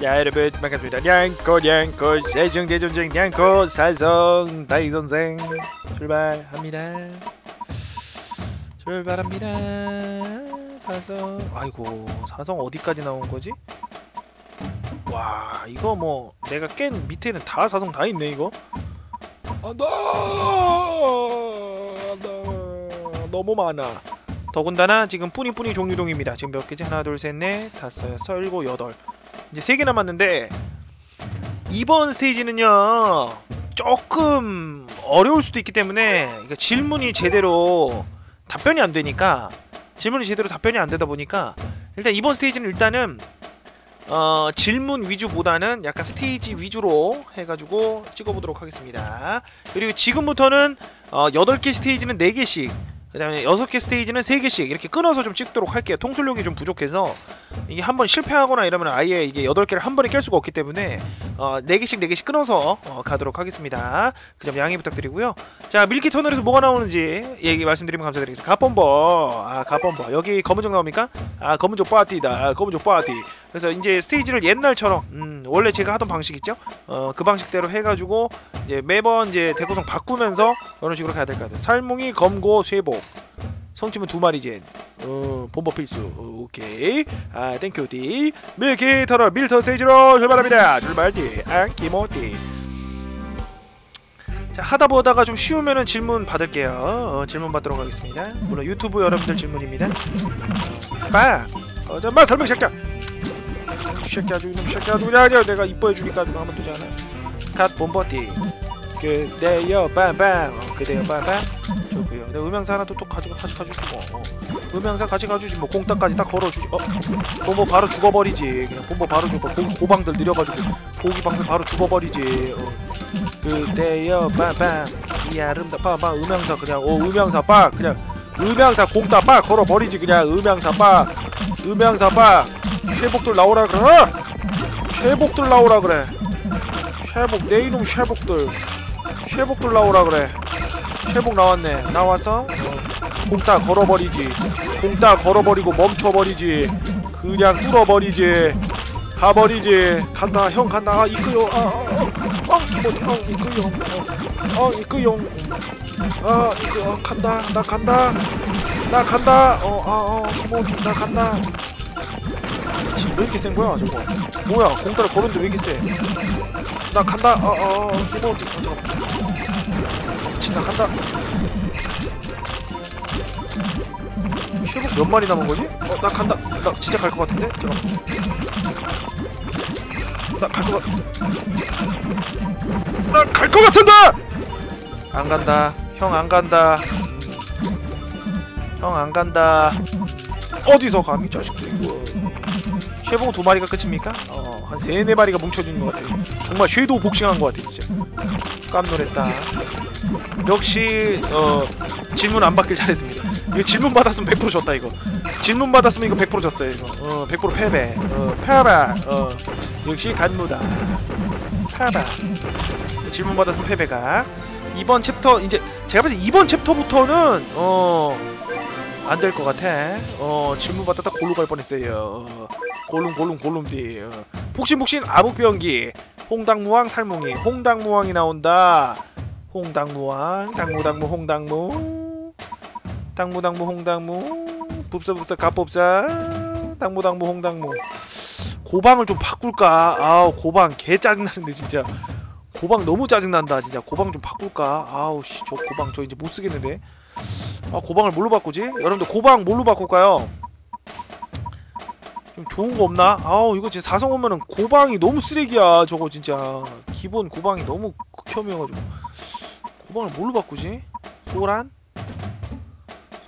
자 여러분 반갑습니다. 냥코 냥코 세종대전쟁 냥코 살성 다이선생. 출발합니다. 출발합니다. 사성. 아이고 사성 어디까지 나온 거지? 와 이거 뭐 내가 깬 밑에는 다 사성 다 있네 이거. 안돼! 안돼! 너무 많아. 더군다나 지금 뿌니뿌니 종류동입니다. 지금 몇 개지? 하나 둘 셋 넷 다섯 여섯 일곱 여덟 이제 세 개 남았는데 이번 스테이지는요 조금 어려울 수도 있기 때문에 그러니까 질문이 제대로 답변이 안 되니까 질문이 제대로 답변이 안 되다 보니까 일단 이번 스테이지는 일단은 어, 질문 위주보다는 약간 스테이지 위주로 해가지고 찍어보도록 하겠습니다. 그리고 지금부터는 어, 8개 스테이지는 4개씩 그 다음에 6개 스테이지는 3개씩 이렇게 끊어서 좀 찍도록 할게요. 통솔력이 좀 부족해서 이게 한 번 실패하거나 이러면 아예 이게 8개를 한 번에 깰 수가 없기 때문에 어, 4개씩 4개씩 끊어서 어, 가도록 하겠습니다. 그 점 양해 부탁드리고요. 자 밀키 터널에서 뭐가 나오는지 얘기 말씀드리면 감사드리겠습니다. 가본버 아 가본버 여기 검은족 나옵니까? 아 검은족 파티다 아, 검은족 파티 그래서 이제 스테이지를 옛날처럼 음, 원래 제가 하던 방식 있죠? 어, 그 방식대로 해가지고 이제 매번 이제 대구성 바꾸면서 이런 식으로 가야 될 것 같아요. 살뭉이 검고 쇠복 성침은 두 마리젠 어, 본버 필수. 어, 오케이. 아 땡큐 디 밀키 터널 밀터 스테이지로 출발합니다. 출발 디 안키모티 자 하다 보다가 좀 쉬우면은 질문 받을게요. 어, 질문 받도록 하겠습니다. 물론 유튜브 여러분들 질문입니다. 빠 어, 잠만 설명 이 새끼 아주 이놈 새끼 아주 그냥 그냥 내가 이뻐해 주니까 아주 두지 않아. 갓 본버티 그대여 빰빰. 어, 그대여 빰빰. 좋고요. 근데 음향사 하나 또, 또 가져가 가져가주고 어. 음향사 가져가주지 뭐. 공따까지 딱 걸어주지. 어. 본버 바로 죽어버리지. 그냥 본버 바로 죽어. 고, 고방들 느려가지고 고기 방들 바로 죽어버리지. 어. 그대여 빰빰. 이 아름다 빠빠 음향사 그냥 어 음향사 빠. 그냥 음향사 공따 빠. 걸어버리지 그냥. 음향사 빠. 음향사 빠. 쉐복들 나오라 그래. 쉐복들 나오라 그래. 쉐복 내 이놈 쉐복들 쉐복들 나오라 그래. 쉐복 나왔네. 나와서 어, 공따 걸어버리지. 공따 걸어버리고 멈춰버리지. 그냥 뚫어버리지. 가버리지. 간다. 형 간다. 아 이끄요. 아어 기본 어 이끄요. 어, 어 이끄요. 아 이끄 어 간다. 나 간다. 나 간다. 어아어 기본 나 간다. 미친 왜 이렇게 센 거야 저거? 뭐야? 공따를 걸었는데 왜 이렇게 세 나 간다. 어어 기본 어, 잠 나 간다 쉐복 몇 마리 남은 거지? 어, 나 간다. 나 진짜 갈 것 같은데? 잠깐. 나갈 것 같. 나 갈 것 같은데! 안 간다. 형 안 간다. 형안 간다. 어디서 감히 자식들 이거. 쉐복 두 마리가 끝입니까? 어, 한 세네 마리가 뭉쳐진 것 같아. 정말 쉐도우 복싱한 것 같아, 진짜. 깜놀했다. 역시 어 질문 안 받길 잘했습니다. 이거 질문 받았으면 100% 졌다 이거. 질문 받았으면 이거 100% 졌어요 이거. 어 100% 패배. 어 패배. 어 역시 간무다. 패배. 질문 받았으면 패배가. 이번 챕터 이제 제가 봤을 때 이번 챕터부터는 어 안 될 것 같아. 어 질문 받았다 골로 갈 뻔했어요. 어, 골룸 골룸 골룸디. 어. 폭신폭신 아북병기. 홍당무왕 살뭉이. 홍당무왕이 나온다. 홍당무왕 당무당무 홍당무. 당무당무 홍당무. 붑사붑사 갑봅사. 당무당무 홍당무. 고방을 좀 바꿀까? 아우 고방 개 짜증나는데 진짜. 고방 너무 짜증난다 진짜. 고방 좀 바꿀까? 아우 씨저 고방 저 이제 못쓰겠는데. 아 고방을 뭘로 바꾸지? 여러분들 고방 뭘로 바꿀까요? 좀 좋은 거 없나? 아우 이거 진짜 사성 오면은 고방이 너무 쓰레기야 저거 진짜. 기본 고방이 너무 극혐이어가지고 고방을 뭘로 바꾸지? 소란?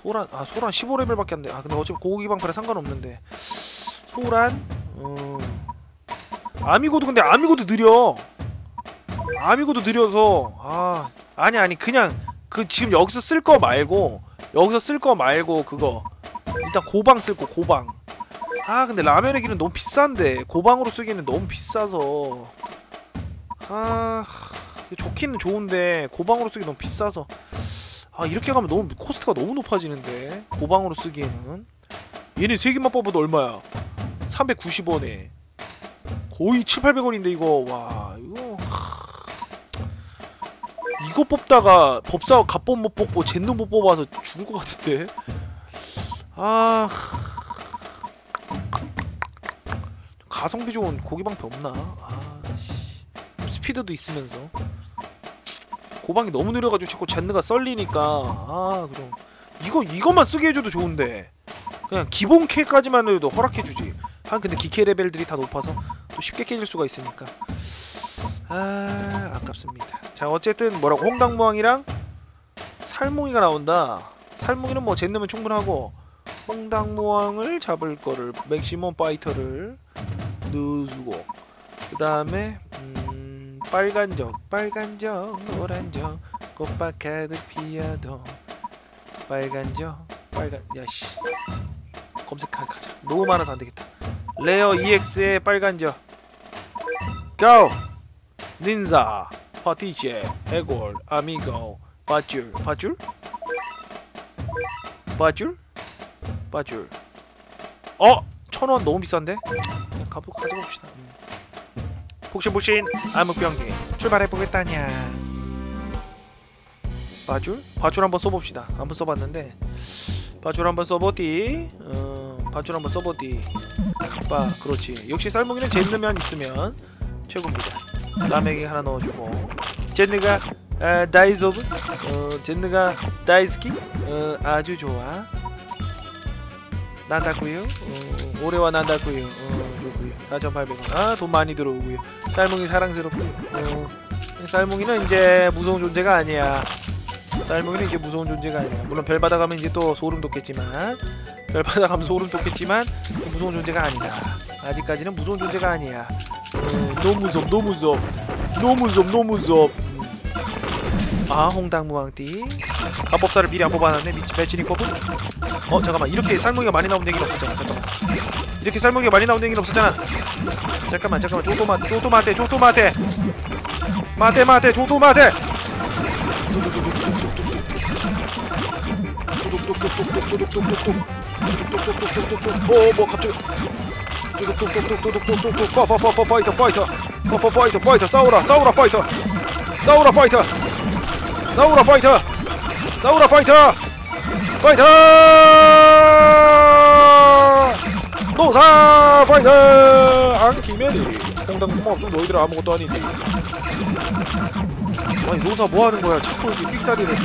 소란 아 소란 15레벨밖에 안돼. 아 근데 어차피 고기 방패랑 상관없는데. 소란? 어... 아미고도 근데 아미고도 느려. 아미고도 느려서. 아 아니 아니 그냥 그 지금 여기서 쓸 거 말고 여기서 쓸 거 말고 그거. 일단 고방 쓸 거 고방. 아 근데 라면의 길은 너무 비싼데 고방으로 쓰기에는 너무 비싸서. 아 좋기는 좋은데 고방으로 쓰기 너무 비싸서. 아 이렇게 가면 너무 코스트가 너무 높아지는데 고방으로 쓰기에는. 얘네 세 개만 뽑아도 얼마야? 390원에. 거의 7, 800원인데 이거. 와 이거 하... 이거 뽑다가 법사 갑법 못 뽑고 젠도 못 뽑아서 죽을 것 같은데. 아 가성비 좋은 고기방패 없나? 아 씨. 스피드도 있으면서 고방이 너무 느려가지고 자꾸 젠느가 썰리니까. 아 그럼. 이거 이것만 쓰게 해줘도 좋은데. 그냥 기본 캐까지만 해도 허락해주지. 한 근데 기캐 레벨들이 다 높아서 또 쉽게 깨질 수가 있으니까. 아 아깝습니다. 자 어쨌든 뭐라고 홍당무왕이랑 살몽이가 나온다. 살몽이는 뭐 젠느면 충분하고 홍당무왕을 잡을 거를 맥시멈 파이터를 누수고 그 다음에 음, 빨간적 빨간적 노란적 꽃밭 가득 피어도 빨간적 빨간 야씨 검색하자 너무 많아서 안되겠다 레어 EX의 빨간적 고! 닌자 파티제 해골 아미고 밧줄 밧줄? 밧줄? 밧줄 어! 천원 너무 비싼데? 그냥 가보, 가져봅시다 음. 폭신폭신 암흑병기 출발해보겠다냐. 밧줄? 밧줄 한번 써봅시다. 한번 써봤는데. 밧줄 한번 써보디. 어, 밧줄 한번 써보디. 빠 그렇지. 역시 쌀먹이는 젠느만 있으면 최고입니다. 라메기 하나 넣어주고. 젠느가 아, 다이소브? 어, 젠느가 다이스키? 어, 아주 좋아. 난다구요 어, 올해와 난다구요 어, 4,800원 아 돈 많이 들어오고요. 쌀몽이 사랑스럽고요 어, 쌀몽이는 이제 무서운 존재가 아니야. 쌀몽이는 이제 무서운 존재가 아니야. 물론 별 받아가면 이제 또 소름 돋겠지만 별 받아가면 소름 돋겠지만 무서운 존재가 아니다. 아직까지는 무서운 존재가 아니야. 어, 너무 무섭 너무 무섭. 너무 무섭 너무 무섭 아 홍당무왕띠 가법사를 미리 안 뽑아놨네 미치 배치니컵은 어 잠깐만 이렇게 쌀무기가 많이 나오는 얘기는 없었잖아 잠깐만 이렇게 쌀무기가 많이 나오는 얘기는 없었잖아 잠깐만 잠깐만 조토마 조토마테 조토마테 마테 마테 조토마테 어뭐 갑자기 뚜둑뚜둑뚜둑뚜둑뚜둑 파파파파 파이터 파이터 파파 파이터 파이터 싸우라 싸우라 파이터 싸우라 파이터 싸우라 파이터 싸우라 파이터 파이터 노사 파이터 안키메리 홍당구만 없으면 너희들 아무것도 아니지 아니 노사 뭐하는 거야 자꾸 이렇게 삑사리를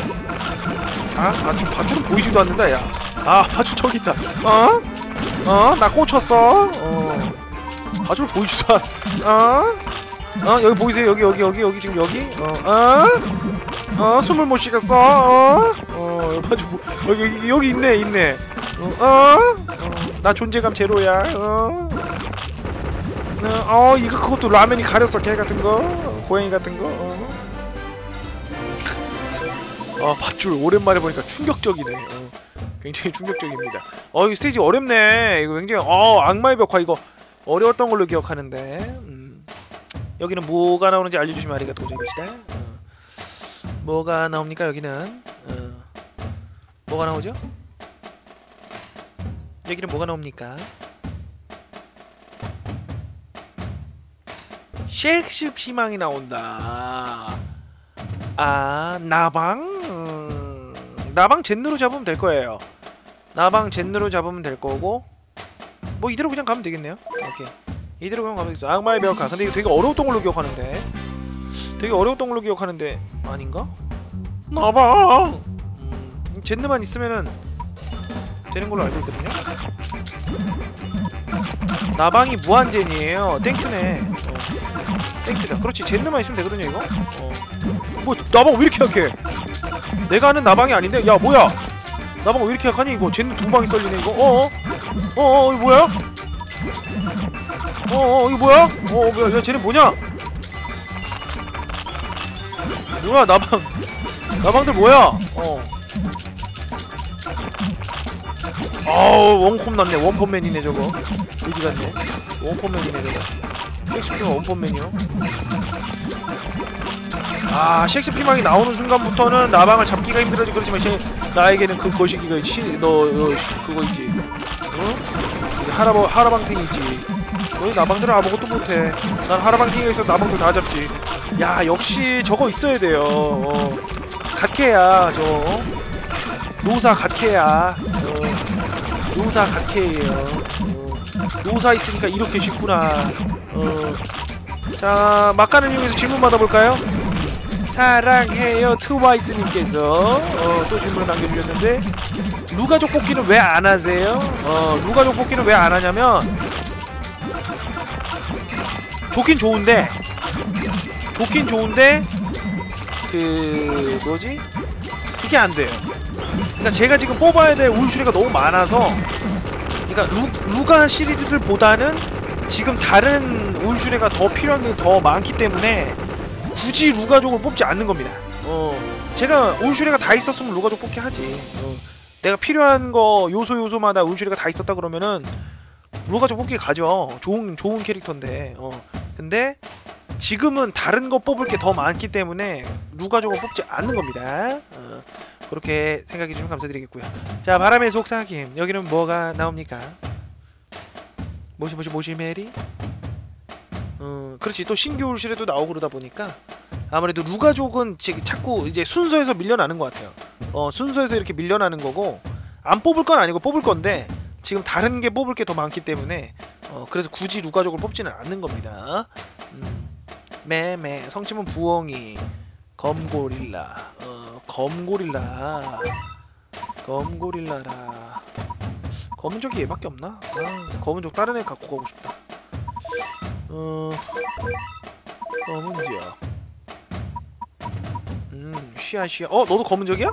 아? 바주, 바주는 보이지도 않는다 야아 바주 저기 있다 어? 어? 나 꽂혔어 어 바주를 보이지도 않 어? 어? 여기 보이세요 여기 여기 여기 여기 지금 여기 어? 어? 어 숨을 못 쉬겠어 어? 어 바주 뭐, 여기 여기 여기 있네 있네 어? 어? 어? 나 존재감 제로야 어? 어, 어 이거 그것도 라면이 가렸어 개 같은 거 어, 고양이 같은 거 어? 아 밧줄 오랜만에 보니까 충격적이네 어, 굉장히 충격적입니다 어 이 스테이지 어렵네 이거 굉장히 어 악마의 벽화 이거 어려웠던 걸로 기억하는데 음. 여기는 뭐가 나오는지 알려주시면 아리가또 고자이시다 어. 뭐가 나옵니까 여기는? 어. 뭐가 나오죠? 여기는 뭐가 나옵니까? 셰익스 피망이 나온다. 아 나방? 음, 나방 젠느로 잡으면 될 거예요. 나방 젠느로 잡으면 될 거고. 뭐 이대로 그냥 가면 되겠네요. 오케이. 이대로 그냥 가면 되겠어. 악마의 벽화. 근데 이거 되게 어려웠던 걸로 기억하는데 되게 어려웠던 걸로 기억하는데 아닌가? 나방 음, 젠느만 있으면은 되는 걸로 알고 있거든요. 나방이 무한젠이에요. 땡큐네. 어. 땡큐다. 그렇지 젠느만 있으면 되거든요 이거. 어. 뭐 나방 왜 이렇게 약해? 내가 아는 나방이 아닌데? 야 뭐야? 나방 왜 이렇게 약하니 이거? 젠느 두 방이 썰리네 이거. 어어? 어어 이거 뭐야? 어어 이거 뭐야? 어 뭐야? 야 쟤는 뭐냐 뭐야 나방 나방들 뭐야? 어. 아우 원콤 났네. 원펀맨이네 저거. 의지 같네. 원펀맨이네 저거. 섹시피가 원펀맨이요? 아 섹시피망이 나오는 순간부터는 나방을 잡기가 힘들어지 그렇지만 시, 나에게는 그 거시기가 시, 너, 너 시, 그거 있지. 어? 하라버, 하라방탱이 있지. 너희 나방들 아무것도 못해. 난 하라방킹에서 나방들 다 잡지 야 역시 저거 있어야 돼요 어. 갓캐야 저 노사 갓캐야 어. 노사 갓캐예요 어. 노사 있으니까 이렇게 쉽구나 어. 자 막간을 이용해서 질문 받아볼까요? 사랑해요 트와이스님께서 어, 또 질문을 남겨주셨는데 루가족 뽑기는 왜 안 하세요? 어, 루가족 뽑기는 왜 안 하냐면 좋긴 좋은데 좋긴 좋은데 그 뭐지? 그게 안 돼요. 그러니까 제가 지금 뽑아야 될 울슈리가 너무 많아서 그러니까 루, 루가 시리즈들보다는 지금 다른 울슈레가 더 필요한 게 더 많기 때문에 굳이 루가족을 뽑지 않는 겁니다. 어, 제가 울슈레가 다 있었으면 루가족 뽑기 하지. 어, 내가 필요한 거 요소 요소마다 울슈레가 다 있었다 그러면은 루가족 뽑기 가죠. 좋은 좋은 캐릭터인데. 어, 근데 지금은 다른 거 뽑을 게 더 많기 때문에 루가족을 뽑지 않는 겁니다. 어, 그렇게 생각해 주시면 감사드리겠고요. 자, 바람의 속삭임. 여기는 뭐가 나옵니까? 뭐시 뭐시 뭐시 메리? 어, 그렇지. 또 신규 울실에도 나오고 그러다 보니까 아무래도 루가족은 지- 자꾸 이제 순서에서 밀려나는 것 같아요. 어, 순서에서 이렇게 밀려나는 거고 안 뽑을 건 아니고 뽑을 건데 지금 다른 게 뽑을 게 더 많기 때문에 어, 그래서 굳이 루가족을 뽑지는 않는 겁니다. 음, 매매. 성침은 부엉이. 검고릴라. 어, 검고릴라. 검고릴라라. 검은족이 얘밖에 없나? 아, 검은족 다른 애 갖고 가고 싶다. 어 검은족. 음 쉬야 쉬야. 어 너도 검은족이야?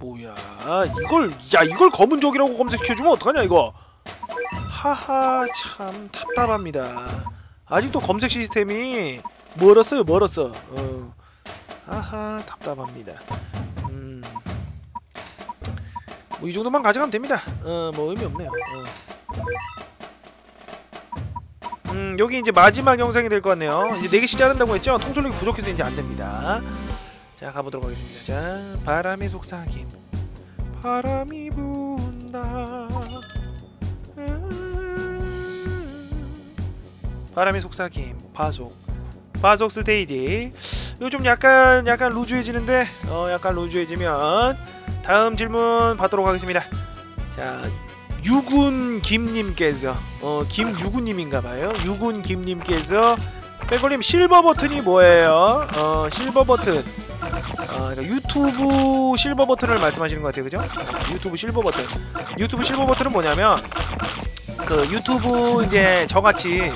뭐야? 이걸 야 이걸 검은족이라고 검색해주면 어떡하냐 이거 하하 참 답답합니다. 아직도 검색 시스템이 멀었어요 멀었어. 어. 하하 답답합니다. 음. 뭐 이 정도만 가져가면 됩니다. 어 뭐 의미 없네요. 어. 음 여기 이제 마지막 영상이 될 것 같네요. 이제 4개씩 자른다고 했죠? 통솔력이 부족해서 이제 안됩니다. 자 가보도록 하겠습니다. 자 바람의 속삭임. 바람이 분다 바람의 속삭임 파속 파속 스테이지 이거 좀 약간 약간 루즈해지는데 어 약간 루즈해지면 다음 질문 받도록 하겠습니다 자 유군 김님께서 어 김유군님인가봐요 유군 김님께서 빼골님 실버 버튼이 뭐예요? 어 실버 버튼 어, 그러니까 유튜브 실버 버튼을 말씀하시는 것 같아요, 그죠? 어, 유튜브 실버 버튼. 유튜브 실버 버튼은 뭐냐면 그 유튜브 이제 저같이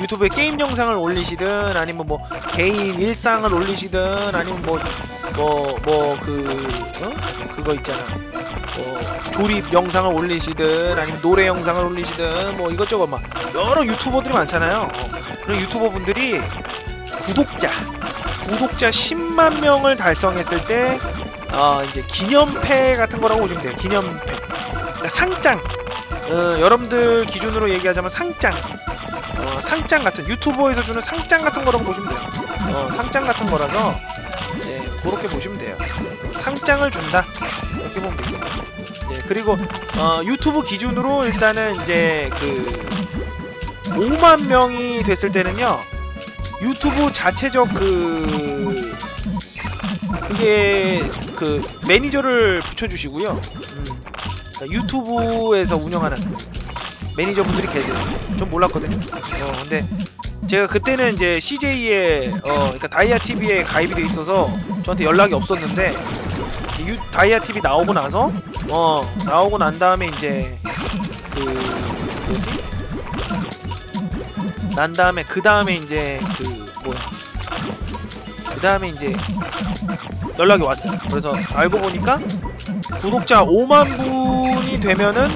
유튜브에 게임 영상을 올리시든 아니면 뭐 개인 일상을 올리시든 아니면 뭐 뭐 뭐그 어? 그거 있잖아. 뭐 조립 영상을 올리시든 아니면 노래 영상을 올리시든 뭐 이것저것 막 여러 유튜버들이 많잖아요. 어, 그런 유튜버 분들이 구독자 구독자 10만 명을 달성했을 때 어, 이제 기념패 같은 거라고 보시면 돼요. 기념패. 그러니까 상장. 어, 여러분들 기준으로 얘기하자면 상장. 어, 상장 같은 유튜버에서 주는 상장 같은 거라고 보시면 돼요. 어, 상장 같은 거라서 네, 그렇게 보시면 돼요. 상장을 준다. 이렇게 보면 되겠습니다. 네, 그리고 어, 유튜브 기준으로 일단은 이제 그 5만 명이 됐을 때는요. 유튜브 자체적 그 그게 그 매니저를 붙여주시고요. 음, 유튜브에서 운영하는 매니저분들이 계세요. 좀 몰랐거든요. 어, 근데 제가 그때는 이제 CJ에 어, 그러니까 다이아 TV에 가입이 돼 있어서 저한테 연락이 없었는데 유, 다이아 TV 나오고 나서 어 나오고 난 다음에 이제 그 뭐지? 난 다음에 그 다음에 이제 그 뭐야 그 다음에 이제 연락이 왔어요. 그래서 알고 보니까 구독자 5만 분이 되면은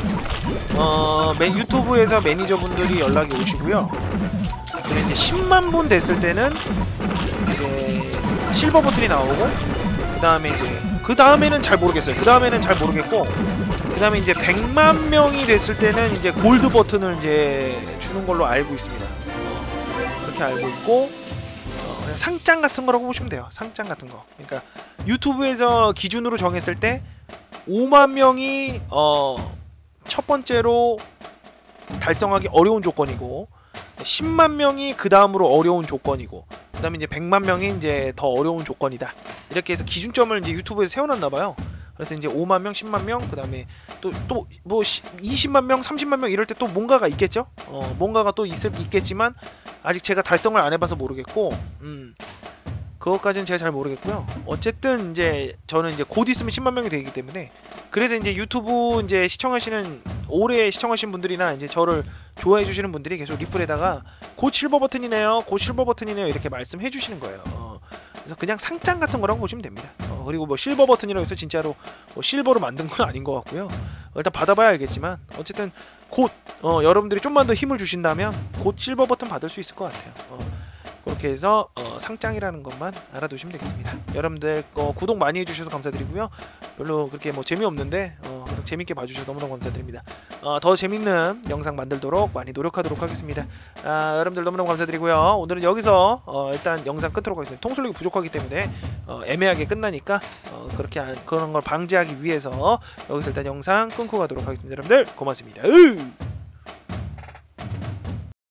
어 매, 유튜브에서 매니저분들이 연락이 오시고요. 그리고 이제 10만 분 됐을 때는 이제 실버 버튼이 나오고 그 다음에 이제 그 다음에는 잘 모르겠어요. 그 다음에는 잘 모르겠고 그 다음에 이제 100만 명이 됐을 때는 이제 골드 버튼을 이제 주는 걸로 알고 있습니다. 어, 그렇게 알고 있고 어, 상장 같은 거라고 보시면 돼요. 상장 같은 거. 그러니까 유튜브에서 기준으로 정했을 때 5만 명이 어 첫 번째로 달성하기 어려운 조건이고 10만 명이 그 다음으로 어려운 조건이고 그 다음에 이제 100만 명이 이제 더 어려운 조건이다. 이렇게 해서 기준점을 이제 유튜브에서 세워놨나 봐요. 그래서 이제 5만 명, 10만 명, 그 다음에 또 또 뭐 20만 명, 30만 명 이럴 때 또 뭔가가 있겠죠. 어, 뭔가가 또 있을 있겠지만 아직 제가 달성을 안 해봐서 모르겠고, 음, 그것까지는 제가 잘 모르겠고요. 어쨌든 이제 저는 이제 곧 있으면 10만 명이 되기 때문에 그래서 이제 유튜브 이제 시청하시는 오래 시청하신 분들이나 이제 저를 좋아해 주시는 분들이 계속 리플에다가 곧 실버 버튼이네요, 곧 실버 버튼이네요 이렇게 말씀해 주시는 거예요. 어, 그래서 그냥 상장 같은 거라고 보시면 됩니다. 어, 그리고 뭐 실버 버튼이라고 해서 진짜로 뭐 실버로 만든 건 아닌 것 같고요. 어, 일단 받아봐야 알겠지만 어쨌든 곧 어, 여러분들이 좀만 더 힘을 주신다면 곧 실버 버튼 받을 수 있을 것 같아요. 어, 그렇게 해서 어, 상장이라는 것만 알아두시면 되겠습니다. 여러분들 어, 구독 많이 해주셔서 감사드리고요. 별로 그렇게 뭐 재미없는데 어, 재밌게 봐주셔서 너무너무 감사드립니다. 어, 더 재밌는 영상 만들도록 많이 노력하도록 하겠습니다. 아, 여러분들 너무너무 감사드리고요. 오늘은 여기서 어, 일단 영상 끊도록 하겠습니다. 통솔력이 부족하기 때문에 어, 애매하게 끝나니까 어, 그렇게 안, 그런 걸 방지하기 위해서 여기서 일단 영상 끊고 가도록 하겠습니다. 여러분들 고맙습니다. 으!